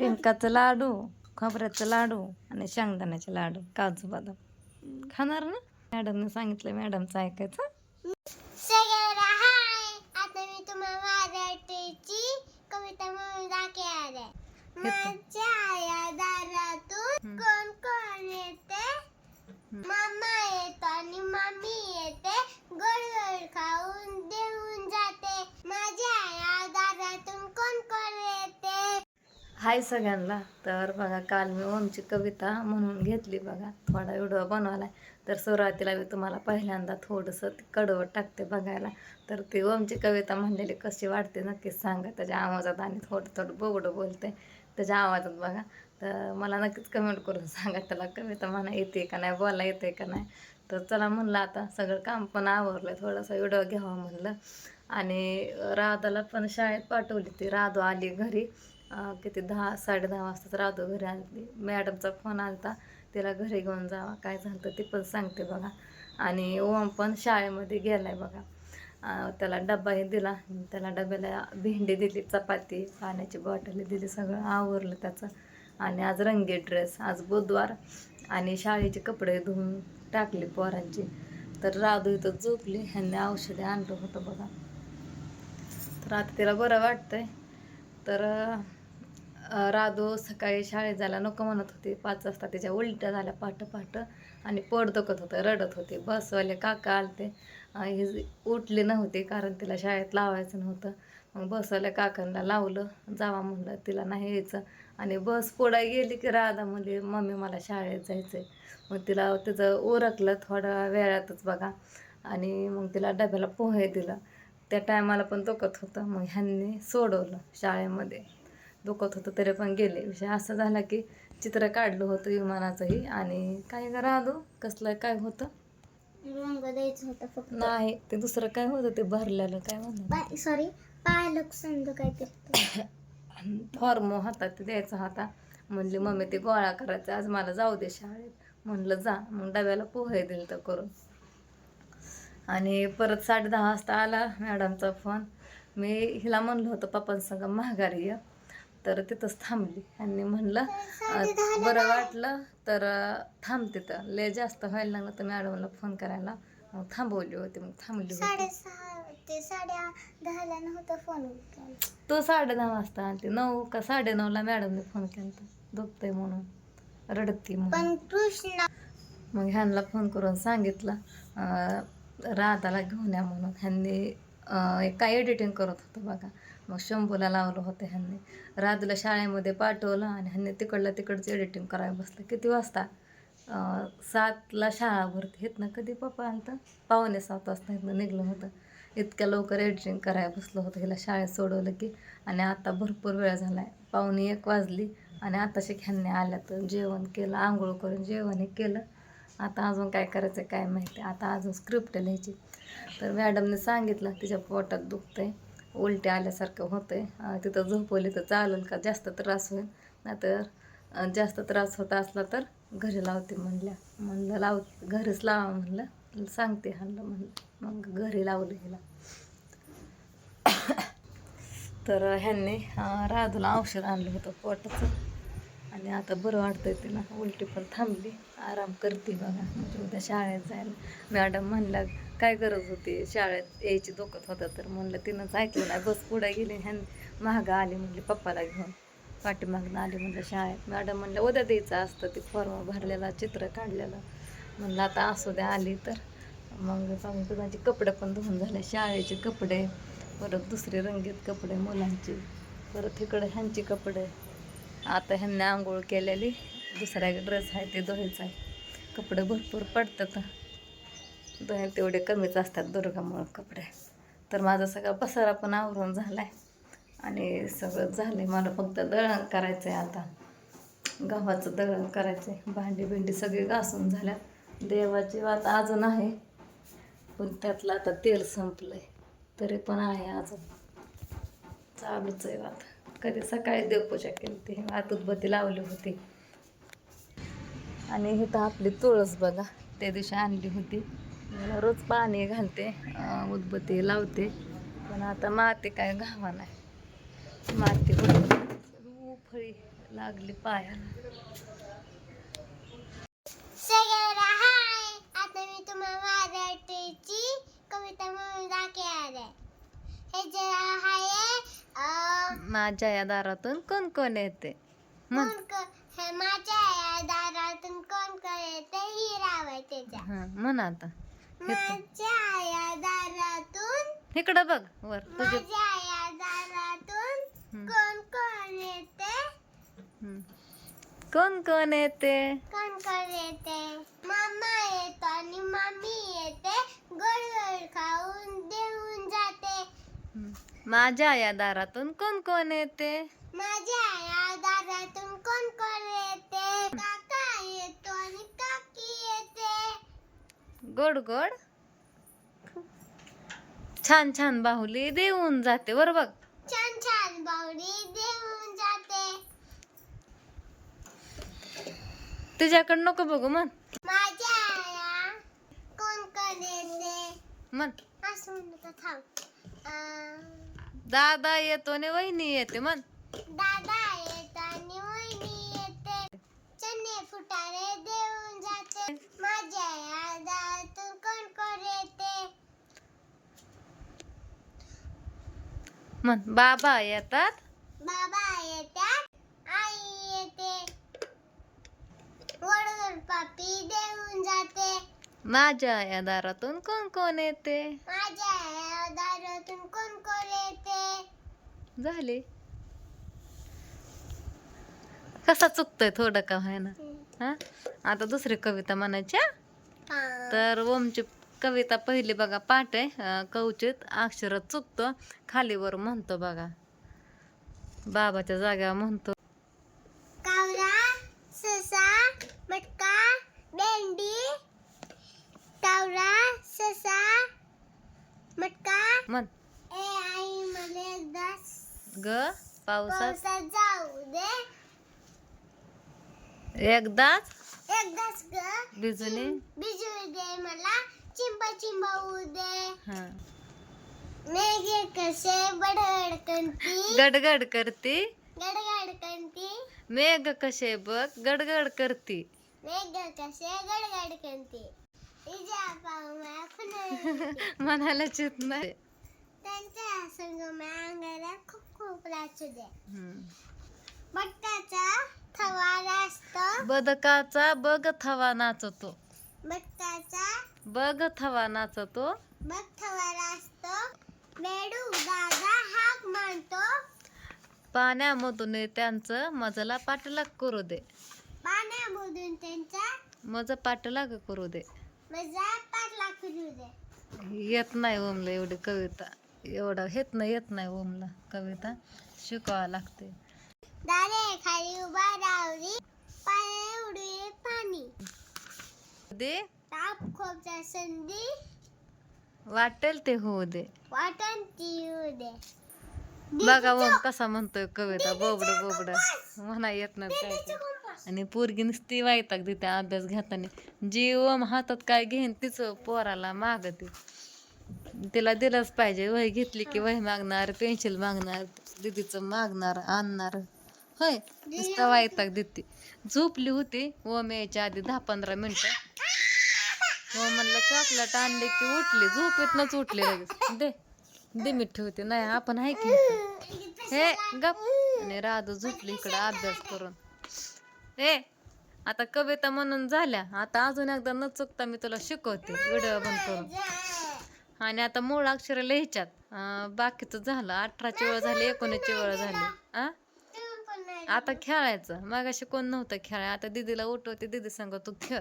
डिंकाचं लाडू खोबऱ्याचं लाडू आणि शेंगदाण्याचे लाडू काजू बदाम. खाणार ना? मॅडमने सांगितलं मॅडमचं ऐकायचं. सगळ्यांना हाय. आता मी तुम्हाला मराठीची कविता म्हणून दाखवणार आहे. माझ्या आया दारातून कोण कोण येते मामा येतो आणि मामी येते गोड गोड खाऊन देऊन जाते माझ्या आया दारातून कोण कोण येते हाय सगळ्यांना. तर बघा काल मी ओमची कविता म्हणून घेतली बघा. थोडा व्हिडिओ आहे तर सुरुवातीला मी तुम्हाला पहिल्यांदा थोडंसं कडवं कडवट टाकते बघायला. तर ती ओमची कविता म्हणलेली कशी वाटते नक्कीच सांगा. त्याच्या आवाजात आणि थोडं थोडं बोगडं बोलते त्याच्या आवाजात बघा. तर मला नक्कीच कमेंट करून सांगा त्याला कविता म्हणा येते का नाही बोला येते का नाही. तर चला म्हणलं आता सगळं काम पण आवरलं थोडासा व्हिडिओ घ्यावा म्हणलं. आणि राधाला पण शाळेत पाठवली ती. राधू आली घरी. किती दहा साडे दहा वाजताच राधू घरी आणली मॅडमचा फोन आलता तिला घरी घेऊन जावा काय झालं ते पण सांगते बघा. आणि ओम पण शाळेमध्ये गेलाय बघा. त्याला डब्बाही दिला त्याला डब्याला भेंडी दिली चपाती पाण्याची बॉटल दिली सगळं आवरलं त्याचं. आणि आज रंगीत ड्रेस आज बुधवार. आणि शाळेचे कपडे धुवून टाकले पोरांची. तर राधू इथं झोपली ह्यांनी औषधे आणलं होतं बघा. तर आता तिला बरं वाटतंय. तर राधो सकाळी शाळेत जायला नको म्हणत होती. पाच वाजता तिच्या उलट्या झाल्या पाठ पाठ आणि पोट दुखत होतं रडत होते. बसवाले काका आलते. हे ही उठली नव्हती कारण तिला शाळेत लावायचं नव्हतं. मग बसवाल्या काकांना लावलं. जावा म्हणलं तिला नाही यायचं. आणि बस पुढे गेली की राधा म्हणली मम्मी मला शाळेत जायचं आहे मग तिला तिचं उरकलं थोड्या वेळातच बघा. आणि मग तिला डब्याला पोहे दिलं. त्या टायमाला पण दुखत होतं. मग ह्यांनी सोडवलं शाळेमध्ये. दुखत होतं तरी पण गेले. विषय असं झाला की चित्र काढलं होतं विमानाचंही आणि काय राधू कसलं काय होतं? रंग द्यायचं होतं फक्त. नाही ते दुसरं काय होतं? ते भरलेलं काय म्हणतात सॉरी पालक संद काहीतरी फॉर्म होता ते द्यायचा होता. म्हणली मम्मी ते गोळा करायचा. आज मला जाऊ दे शाळेत. म्हणलं जा. मग डब्याला पोहे दिलं तर करून. आणि परत साडे दहा वाजता आला मॅडमचा फोन. मी हिला म्हणलं होतं पप्पांसंग माघारी ये. तर तिथंच थांबली. आणि म्हणलं बरं वाटलं तर थांब तिथं. लय जास्त व्हायला लागलं तर मॅडमला फोन करायला. मग थांबवली होती मग थांबली होती. साडे फोन तो साडे दहा वाजता आलती. नऊ का साडे नऊला मॅडमने फोन केला दुखतंय म्हणून. रडती म्हणून. कृष्णा मग ह्यांना फोन करून सांगितलं राधाला घेऊन या म्हणून. ह्यांनी काय एडिटिंग करत होतं बघा. मग शंभूला लावलं होतं ह्यांनी. राधूला शाळेमध्ये पाठवलं आणि ह्यांनी तिकडलं तिकडचं एडिटिंग करायला बसलं. किती वाजता? सातला शाळा भरते ना कधी पप्पा आलं पावणे सात वाजता इथनं निघलं होतं. इतक्या लवकर एडिटिंग करायला बसलं होतं. हिला शाळेत सोडवलं की आणि आता भरपूर वेळ झाला आहे पावणे एक वाजली आणि आता ह्यांनी आल्या तर जेवण केलं आंघोळ करून जेवण हे केलं. आता अजून काय करायचं काय माहिती? आता अजून स्क्रिप्ट लिहायची. तर मॅडमने सांगितलं तिच्या पोटात दुखतं आहे उलट्या आल्यासारखं होतं आहे तिथं झोपवली तर चालेल का? जास्त त्रास होईल. नाहीतर जास्त त्रास होत असला तर घरी लावते म्हणल्या. म्हणलं लाव घरीच लावा म्हणलं. सांगते हल्लं म्हणलं. मग घरी लावलं हिला. तर ह्यांनी राधूला औषध आणलं होतं पोटाचं. आणि आता बरं वाटतंय तिला उलटी पण थांबली. आराम करते बघा म्हणजे उद्या शाळेत जायला. मॅडम म्हणला काय गरज होती शाळेत यायची दुखत होता? तर म्हणलं तिनंच ऐकलं नाही. बस पुढे गेली ह्यां महागा आली म्हणली पप्पाला घेऊन. पाठीमागनं आली म्हणलं शाळेत. मॅडम म्हणलं उद्या द्यायचं असतं ते फॉर्म भरलेला चित्र काढलेलं. म्हणलं आता असू द्या आली तर. मग सांगून तुझ्याचे कपडे पण धुवून झाले. शाळेचे कपडे परत दुसरे रंगीत कपडे मुलांचे. परत इकडे ह्यांचे कपडे. आता ह्यांनी आंघोळ केलेली. दुसरा ड्रेस आहे ते धुवायचा आहे. कपडे भरपूर पडतात. दोहे तेवढे कमीच असतात दुर्गामुळं कपडे. तर माझा सगळा पसारा पण आवरून झाला आहे आणि सगळं झालं आहे मला फक्त दळण करायचं आहे आता. गव्हाचं दळण करायचं आहे भांडी भिंडी सगळी घासून झाल्या. देवाची वात अजून आहे. पण त्यातलं आता तेल संपलं आहे तरी पण आहे अजून. चालूच आहे वात. कधी सकाळी देवपूजा केली होती वात उदबत्ती लावली होती. आणि इथं आपली तुळस बघा त्या दिवशी आणली होती. मला रोज पाणी घालते उदबत्ती लावते. पण आता माती काय घावा नाही. माती फळी लागली पायाला. हाय. आता मी तुम्हाला कविता म्हणून दाखवणार आहे. हे जे आहे माझ्या या दारातून कोण कोण येते. कोण क- हे माझ्या या दारातून कोण कोण येते ही आहे त्याच्या. हा म्हण आता. माझ्या या दारातून इकडं बघ वर तुझे माझ्या या दारातून हम्म, कोण कोण येते. हम्म. कोण कोण येते कोण कोण येते मामा येतो आणि मामी येते गोड गोड खाऊन देऊन जाते हम्म. माझ्या या दारातून कोण कोण येते? माझ्या या दारातून कोण कोण येते? काका येतो आणि काकी येते. गोड गोड. छान छान बाहुली देऊन जाते वर बघ. छान छान बावडी देऊन जाते. तुझ्याकडे नको बघू म्हण. माझ्या या कोण कोण येते? म्हण. असं म्हणत थांब. दादा येतो आणि वहिनी येते म्हण. दादा येतो आणि वहिनी येते. चणे फुटाणे देऊन जाते. माझ्या या दारातून कोण कोण येते. म्हण बाबा येतात? बाबा येतात. आई येते. वडगड पापी देऊन जाते. माझ्या या दारातून कोण कोण येते. माझ्या या दारातून कोण कोण झाले. कसा चुकतोय थोडं का व्हाय ना हा? आता दुसरी कविता म्हणायच्या. तर ओमची कविता पहिली बघा पाठ आहे कवचित अक्षर चुकतो खालीवर म्हणतो बघा. बाबाच्या जाग्यावर म्हणतो. ससा मटका भेंडी. कावळा ससा मटका. म्हण. ग पावसात? जाऊ दे एकदाच? एकदाच ग. बिजुनी बिजू दे मला. चिंबा चिंबाऊ दे हा. मेघे कसे बडकडकंती गडगड करती? गडगडकंती मेघ कसे बघ गडगड करती. मेघ कसे गडगडकंती इजा पाहुण्या फुलं म्हणायला चित नाही त्यांच्या संग अंगाला खूप खूप दे. बटकाचा थवा असतो बदकाचा बघ थवा नाचतो बटकाचा बघ थवा नाचतो बघ थवा असतो बेडू दादा हाक मानतो पाण्यामधून त्यांचं मजला पाठलाग करू दे पाण्यामधून त्यांचा मज पाठलाग करू दे मजा पाठला करू दे येत नाही ओमला एवढी कविता एवढा येत नाही येत नाही ओमला कविता. शिकवावं लागते. खाली उभा रावली पाणी. दे. ताप संधी. वाटेल ते होऊ दे. वाटण ती येऊ दे. बघा ओम कसा म्हणतोय कविता बोबड बोबड. म्हणा येत नाही काय काय आणि पोरगी नुसती वायताक देते अभ्यास घेताना. जी ओम हातात काय घेईन तिचं पोराला मागते तिला दिलंच पाहिजे. वही घेतली की वही मागणार पेन्सिल मागणार दीदीचं मागणार आणणार. होय नुसतं वायताक देते. झोपली होती ओम यायच्या आधी दहा पंधरा मिनिटं. हो म्हणलं चॉकलेट आणले की उठली झोपेतनच उठली लगेच. दे दे मी ठेवते नाही आपण आहे की. हे गप. आणि राधू झोपली इकडं अभ्यास करून. हे आता कविता म्हणून झाल्या. आता अजून एकदा न चुकता मी तुला शिकवते. व्हिडिओ बंद करून. आणि आता मूळ अक्षर लिहायच्यात अं, बाकीचं झालं. अठराची वेळ झाली एकोणीसची वेळ झाली. आ? आता खेळायचं. मागाशी कोण नव्हतं खेळाय. आता दीदीला उठवते दीदी सांग तू खेळ.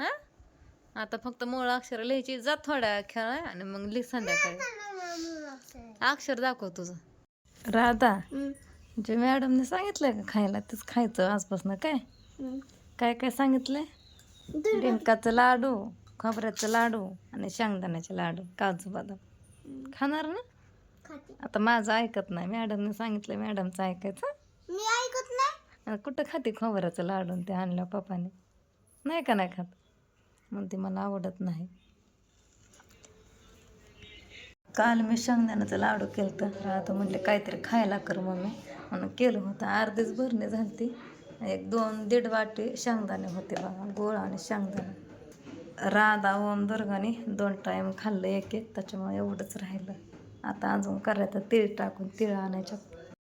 हा आता फक्त मूळ अक्षर लिहायची. जा थोड्या खेळाय आणि मग लिह संध्याकाळी. अक्षर दाखव तुझं. राधा जे मॅडमने सांगितलंय का खायला तेच खायचं आजपासून काय? काय काय सांगितलंय? डिंकाचं लाडू. खोबऱ्याचं लाडू आणि शेंगदाण्याचे लाडू काजू बदाम. खाणार ना? आता माझं ऐकत नाही. मॅडमने सांगितलं मॅडमचं ऐकायचं. मी ऐकत नाही. कुठं खाते खोबऱ्याचं लाडू आणि ते आणलं पप्पाने? नाही का नाही खात? म्हणते मला आवडत नाही. काल मी शेंगदाण्याचं लाडू केलं तर आता म्हटले काहीतरी खायला कर मम्मी. म्हणून केलं होतं. अर्धीच भरणी झाली एक दोन दीड वाटी शेंगदाणे होते बघा गोळ आणि शेंगदाणे. राधा ओम दुर्गाने दोन टाईम खाल्लं एक एक त्याच्यामुळे एवढंच राहिलं. आता अजून करायचं तीळ टाकून तिळ आणायच्या